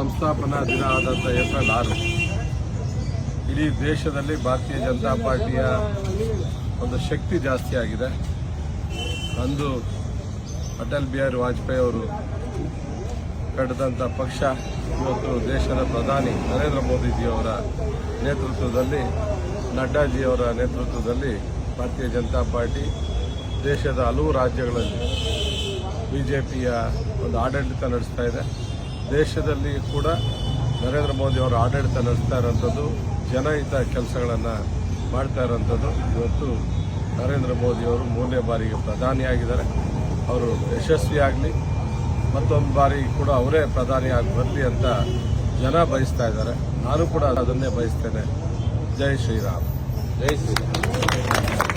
ಸಂಸ್ಥಾಪನಾ ದಿನ ಆದಂಥ ಏಪ್ರಿಲ್ ಆರು. ಇಡೀ ದೇಶದಲ್ಲಿ ಭಾರತೀಯ ಜನತಾ ಪಾರ್ಟಿಯ ಒಂದು ಶಕ್ತಿ ಜಾಸ್ತಿ ಆಗಿದೆ. ಅಂದು ಅಟಲ್ ಬಿಹಾರಿ ವಾಜಪೇಯಿ ಅವರು ಕಟ್ಟಿದಂಥ ಪಕ್ಷ ಇವತ್ತು ದೇಶದ ಪ್ರಧಾನಿ ನರೇಂದ್ರ ಮೋದಿಜಿಯವರ ನೇತೃತ್ವದಲ್ಲಿ, ನಡ್ಡಾಜಿಯವರ ನೇತೃತ್ವದಲ್ಲಿ ಭಾರತೀಯ ಜನತಾ ಪಾರ್ಟಿ ದೇಶದ ಹಲವು ರಾಜ್ಯಗಳಲ್ಲಿ ಬಿ ಒಂದು ಆಡಳಿತ ನಡೆಸ್ತಾ ಇದೆ. ದೇಶದಲ್ಲಿ ಕೂಡ ನರೇಂದ್ರ ಮೋದಿ ಅವರು ಆಡಳಿತ ನಡೆಸ್ತಾ ಇರೋಂಥದ್ದು, ಜನಹಿತ ಕೆಲಸಗಳನ್ನು ಮಾಡ್ತಾ ಇರೋಂಥದ್ದು. ಇವತ್ತು ನರೇಂದ್ರ ಮೋದಿಯವರು ಮೂರನೇ ಬಾರಿಗೆ ಪ್ರಧಾನಿಯಾಗಿದ್ದಾರೆ. ಅವರು ಯಶಸ್ವಿಯಾಗಲಿ ಮತ್ತೊಂದು ಬಾರಿ ಕೂಡ ಅವರೇ ಪ್ರಧಾನಿಯಾಗಿ ಬರಲಿ ಅಂತ ಜನ ಬಯಸ್ತಾ ಇದ್ದಾರೆ. ನಾನು ಕೂಡ ಅದನ್ನೇ ಬಯಸ್ತೇನೆ. ಜೈ ಶ್ರೀರಾಮ್. ಜೈ ಶ್ರೀರಾಮ್.